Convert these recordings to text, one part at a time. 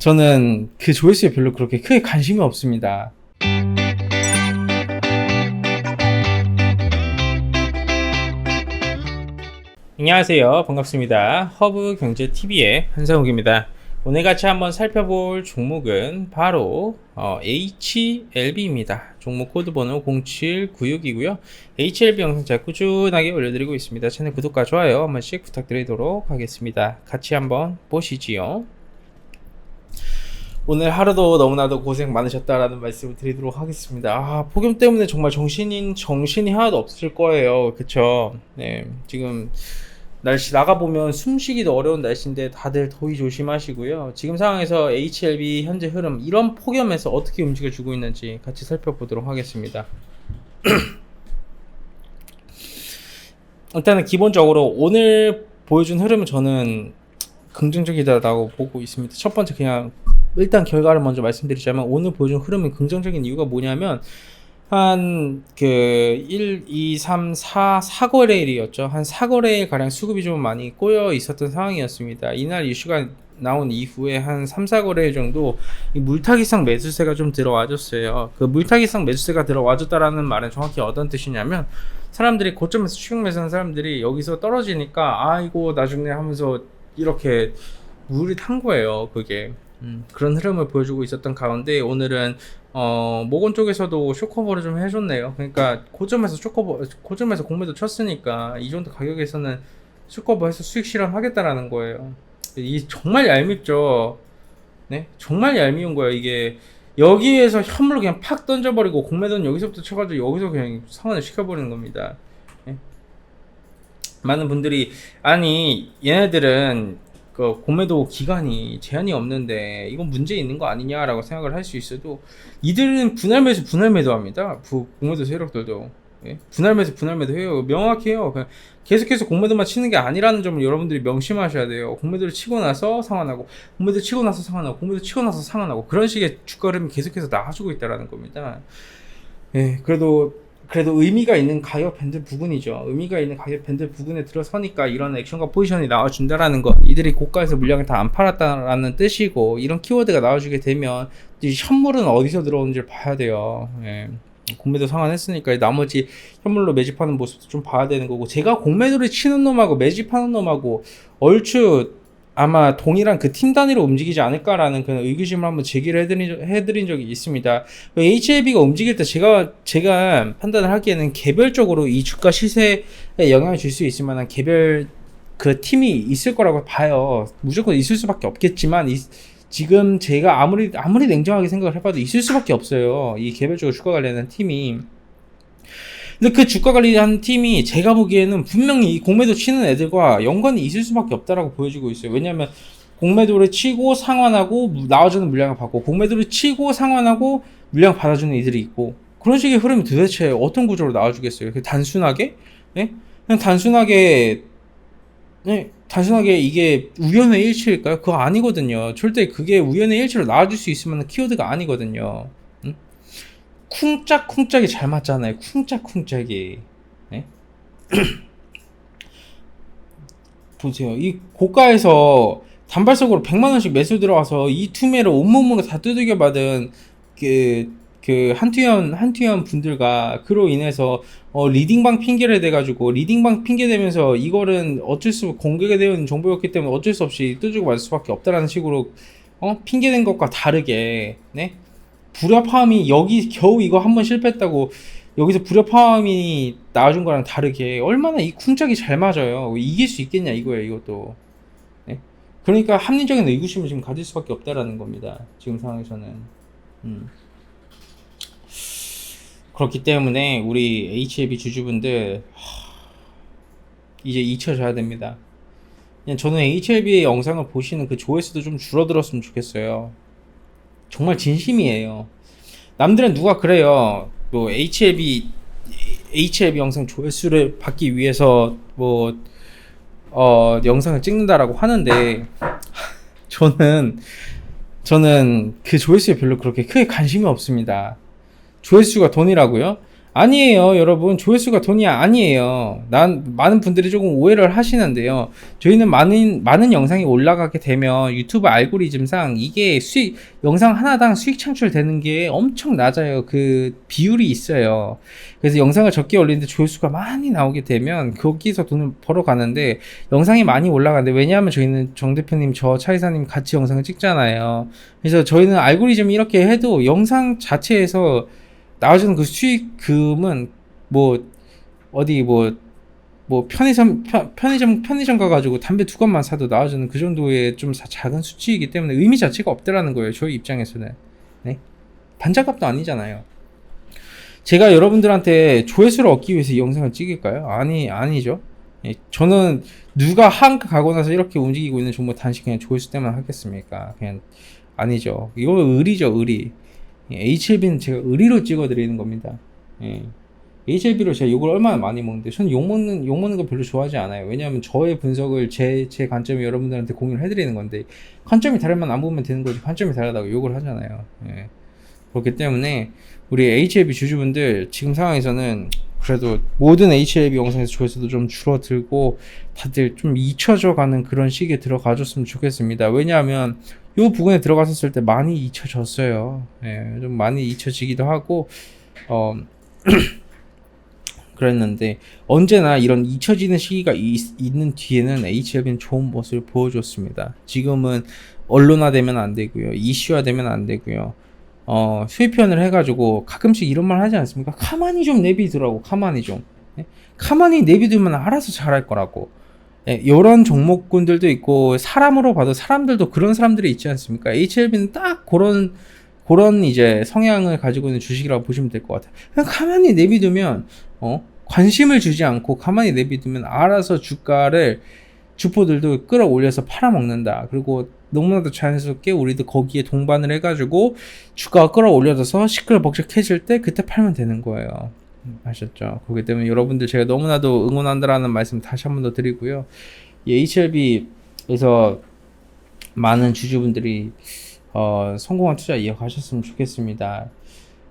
저는 그 조회수에 별로 그렇게 크게 관심이 없습니다. 안녕하세요. 반갑습니다. 허브 경제 TV의 한상욱입니다. 오늘 같이 한번 살펴볼 종목은 바로 어, HLB입니다. 종목 코드 번호 0796이고요. HLB 영상 잘 꾸준하게 올려드리고 있습니다. 채널 구독과 좋아요 한 번씩 부탁드리도록 하겠습니다. 같이 한번 보시지요. 오늘 하루도 너무나도 고생 많으셨다라는 말씀을 드리도록 하겠습니다. 아, 폭염 때문에 정말 정신인 정신이 하나도 없을 거예요. 그쵸? 네, 지금 날씨 나가보면 숨쉬기도 어려운 날씨인데 다들 더위 조심하시고요. 지금 상황에서 HLB 현재 흐름, 이런 폭염에서 어떻게 움직여주고 있는지 같이 살펴보도록 하겠습니다. 일단은 기본적으로 오늘 보여준 흐름은 저는 긍정적이다라고 보고 있습니다. 첫 번째 그냥 일단 결과를 먼저 말씀드리자면 오늘 보여준 흐름이 긍정적인 이유가 뭐냐면 한그 1, 2, 3, 4, 4거래일이었죠. 한 4거래일 가량 수급이 좀 많이 꼬여 있었던 상황이었습니다. 이날 이슈가 나온 이후에 한 3, 4거래일 정도 이 물타기성 매수세가 좀 들어와줬어요. 그 물타기성 매수세가 들어와줬다라는 말은 정확히 어떤 뜻이냐면 사람들이 고점에서 추격 매수하는 사람들이 여기서 떨어지니까 아이고 나중에 하면서 이렇게 물이 탄 거예요. 그게 음, 그런 흐름을 보여주고 있었던 가운데 오늘은 어, 모건 쪽에서도 쇼커버를 좀 해줬네요. 그러니까 고점에서 쇼커버, 고점에서 공매도 쳤으니까 이 정도 가격에서는 쇼커버해서 수익 실현하겠다라는 거예요. 이 정말 얄밉죠. 네, 정말 얄미운 거예요. 이게 여기에서 현물을 그냥 팍 던져버리고 공매도는 여기서부터 쳐가지고 여기서 그냥 상환을 시켜버리는 겁니다. 네? 많은 분들이 아니 얘네들은 그 공매도 기간이 제한이 없는데 이건 문제 있는 거 아니냐라고 생각을 할 수 있어도 이들은 분할 매수 분할 매도 합니다. 부, 공매도 세력들도 예? 분할 매수 분할 매도 해요. 명확히 해요. 그냥 계속해서 공매도만 치는 게 아니라는 점을 여러분들이 명심하셔야 돼요. 공매도를 치고 나서 상환하고 공매도 치고 나서 상환하고 공매도 치고 나서 상환하고 그런 식의 주가 흐름이 계속해서 나와주고 있다라는 겁니다. 예, 그래도 그래도 의미가 있는 가격 밴드 부분이죠. 의미가 있는 가격 밴드 부분에 들어서니까 이런 액션과 포지션이 나와준다라는 것, 이들이 고가에서 물량을 다 안 팔았다라는 뜻이고 이런 키워드가 나와주게 되면 이 현물은 어디서 들어오는지를 봐야 돼요. 예. 공매도 상환했으니까 나머지 현물로 매집하는 모습도 좀 봐야 되는 거고 제가 공매도를 치는 놈하고 매집하는 놈하고 얼추 아마 동일한 그 팀 단위로 움직이지 않을까라는 그런 의구심을 한번 제기를 해드린, 해드린 적이 있습니다. HLB가 움직일 때 제가, 제가 판단을 하기에는 개별적으로 이 주가 시세에 영향을 줄 수 있을 만한 개별 그 팀이 있을 거라고 봐요. 무조건 있을 수밖에 없겠지만, 이, 지금 제가 아무리, 아무리 냉정하게 생각을 해봐도 있을 수밖에 없어요. 이 개별적으로 주가 관련한 팀이. 근데 그 주가 관리한 팀이 제가 보기에는 분명히 이 공매도 치는 애들과 연관이 있을 수밖에 없다라고 보여지고 있어요. 왜냐하면 공매도를 치고 상환하고 나와주는 물량을 받고 공매도를 치고 상환하고 물량 받아주는 이들이 있고 그런 식의 흐름이 도대체 어떤 구조로 나와주겠어요? 단순하게 네? 그냥 단순하게 네, 단순하게 이게 우연의 일치일까요? 그거 아니거든요. 절대 그게 우연의 일치로 나와줄 수 만한 키워드가 아니거든요. 쿵짝쿵짝이 잘 맞잖아요. 쿵짝쿵짝이. 네? 보세요. 이 고가에서 단발적으로 100만 원씩 매수 들어와서 이 투매를 온몸으로 다 두들겨 받은 그, 그 한투현 한투현 분들과 그로 인해서 어, 리딩방 핑계를 대가지고 리딩방 핑계 대면서 이거는 어쩔 수 되어 있는 정보였기 때문에 어쩔 수 없이 뚜주고 맞을 수밖에 없다라는 식으로 어 핑계 댄 것과 다르게 네 불협화음이 여기 겨우 이거 한 번 실패했다고 여기서 불협화음이 나와준 거랑 다르게 얼마나 이 쿵짝이 잘 맞아요. 이길 수 있겠냐 이거예요 이것도. 네? 그러니까 합리적인 의구심을 지금 가질 수밖에 없다라는 겁니다. 지금 상황에서는. 음. 그렇기 때문에 우리 HLB 주주분들 하... 이제 잊혀져야 됩니다. 그냥 저는 HLB의 영상을 보시는 그 조회수도 좀 줄어들었으면 좋겠어요. 정말 진심이에요. 남들은 누가 그래요. 뭐 HLB HLB 영상 조회수를 받기 위해서 뭐 어, 영상을 찍는다라고 하는데 저는 저는 그 조회수에 별로 그렇게 크게 관심이 없습니다. 조회수가 돈이라고요? 아니에요, 여러분. 조회수가 돈이 아니에요. 난 많은 분들이 조금 오해를 하시는데요. 저희는 많은 많은 영상이 올라가게 되면 유튜브 알고리즘상 이게 수익 영상 하나당 수익 창출되는 게 엄청 낮아요. 그 비율이 있어요. 그래서 영상을 적게 올리는데 조회수가 많이 나오게 되면 거기서 돈을 벌어 가는데 영상이 많이 올라가는데 왜냐하면 저희는 정 대표님 저 차이사님 같이 영상을 찍잖아요. 그래서 저희는 알고리즘 이렇게 해도 영상 자체에서 나와주는 그 수익금은 뭐 어디 뭐뭐 편의점 편, 편의점 편의점 가가지고 담배 두 건만 사도 나와주는 그 정도의 좀 사- 작은 수치이기 때문에 의미 자체가 없더라는 거예요 저희 입장에서는. 네? 반짝값도 아니잖아요. 제가 여러분들한테 조회수를 얻기 위해서 이 영상을 찍을까요? 아니 아니죠. 예, 저는 누가 한가 가고 나서 이렇게 움직이고 있는 종목 단지 그냥 조회수 때문에 하겠습니까? 그냥 아니죠. 이거 의리죠 의리 HLB는 제가 의리로 찍어드리는 겁니다. 예. HLB로 제가 욕을 얼마나 많이 먹는데, 저는 욕 먹는, 욕 먹는 거 별로 좋아하지 않아요. 왜냐하면 저의 분석을 제, 제 관점이 여러분들한테 공유를 해드리는 건데, 관점이 다르면 안 보면 되는 거지, 관점이 다르다고 욕을 하잖아요. 예. 그렇기 때문에, 우리 HLB 주주분들, 지금 상황에서는 그래도 모든 HLB 영상에서 조회수도 좀 줄어들고, 다들 좀 잊혀져 가는 그런 시기에 들어가줬으면 좋겠습니다. 왜냐하면, 요 부분에 들어갔었을 때 많이 잊혀졌어요. 예, 좀 많이 잊혀지기도 하고, 어, 그랬는데, 언제나 이런 잊혀지는 시기가 있, 있는 뒤에는 HLB는 좋은 모습을 보여줬습니다. 지금은 언론화되면 안 되고요. 이슈화되면 안 되고요. 어, 수입 표현을 해가지고 가끔씩 이런 말 하지 않습니까? 가만히 좀 내비두라고, 가만히 좀. 예? 가만히 내비두면 알아서 잘할 거라고. 예, 이런 종목군들도 있고 사람으로 봐도 사람들도 그런 사람들이 있지 않습니까? HLB는 딱 그런 그런 이제 성향을 가지고 있는 주식이라고 보시면 될 것 같아요. 그냥 가만히 내비두면 어 관심을 주지 않고 가만히 내비두면 알아서 주가를 주포들도 끌어올려서 팔아먹는다. 그리고 너무나도 자연스럽게 우리도 거기에 동반을 해가지고 주가가 끌어올려져서 시끌벅적해질 때 그때 팔면 되는 거예요. 음, 아셨죠? 그렇기 때문에 여러분들 제가 너무나도 응원한다라는 말씀 다시 한 번 더 드리고요. 이 HLB에서 많은 주주분들이 어, 성공한 투자 이어가셨으면 좋겠습니다.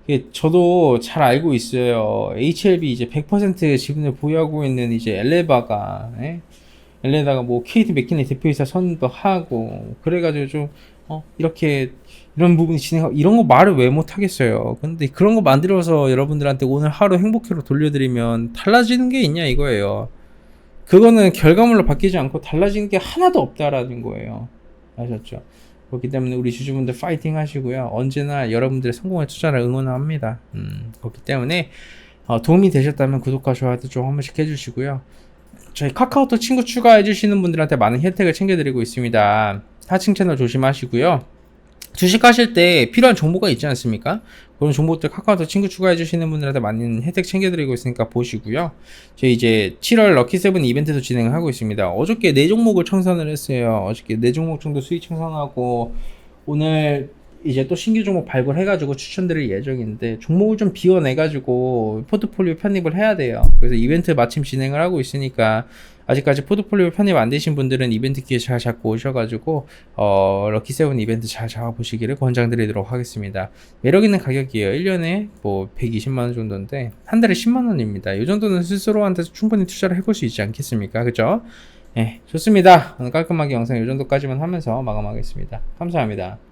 이게 저도 잘 알고 있어요. HLB 이제 100% 지분을 보유하고 있는 이제 엘레바가 예? 엘레다가 뭐 KT 맥키니 대표이사 선도 하고 그래가지고 좀 어, 이렇게 이런 부분이 진행하고 이런 거 말을 왜 못 하겠어요. 근데 그런 거 만들어서 여러분들한테 오늘 하루 행복회로 돌려드리면 달라지는 게 있냐 이거예요. 그거는 결과물로 바뀌지 않고 달라지는 게 하나도 없다라는 거예요. 아셨죠? 그렇기 때문에 우리 주주분들 파이팅 하시고요. 언제나 여러분들의 성공의 투자를 응원합니다. 음, 그렇기 때문에 어, 도움이 되셨다면 구독과 좋아요도 좀 한 번씩 해주시고요. 저희 카카오톡 친구 추가해 주시는 분들한테 많은 혜택을 챙겨드리고 있습니다. 하층 채널 조심하시고요. 주식하실 때 필요한 정보가 있지 않습니까? 그런 정보들 카카오톡 친구 추가해 주시는 분들한테 많은 혜택 챙겨드리고 있으니까 보시고요. 저희 이제 7월 럭키세븐 이벤트도 진행을 하고 있습니다. 어저께 네 종목을 청산을 했어요. 어저께 네 종목 정도 수익 청산하고 오늘 이제 또 신규 종목 발굴해가지고 추천드릴 예정인데 종목을 좀 비워내가지고 포트폴리오 편입을 해야 돼요. 그래서 이벤트 마침 진행을 하고 있으니까 아직까지 포트폴리오 편입 안 되신 분들은 이벤트 기회 잘 잡고 오셔가지고 어, 럭키 세븐 이벤트 잘 잡아보시기를 권장드리도록 하겠습니다. 매력 있는 가격이에요. 1년에 뭐 120만 원 정도인데 한 달에 10만 원입니다. 이 정도는 스스로한테서 충분히 투자를 해볼 수 있지 않겠습니까? 그죠? 네, 좋습니다. 오늘 깔끔하게 영상 이 정도까지만 하면서 마감하겠습니다. 감사합니다.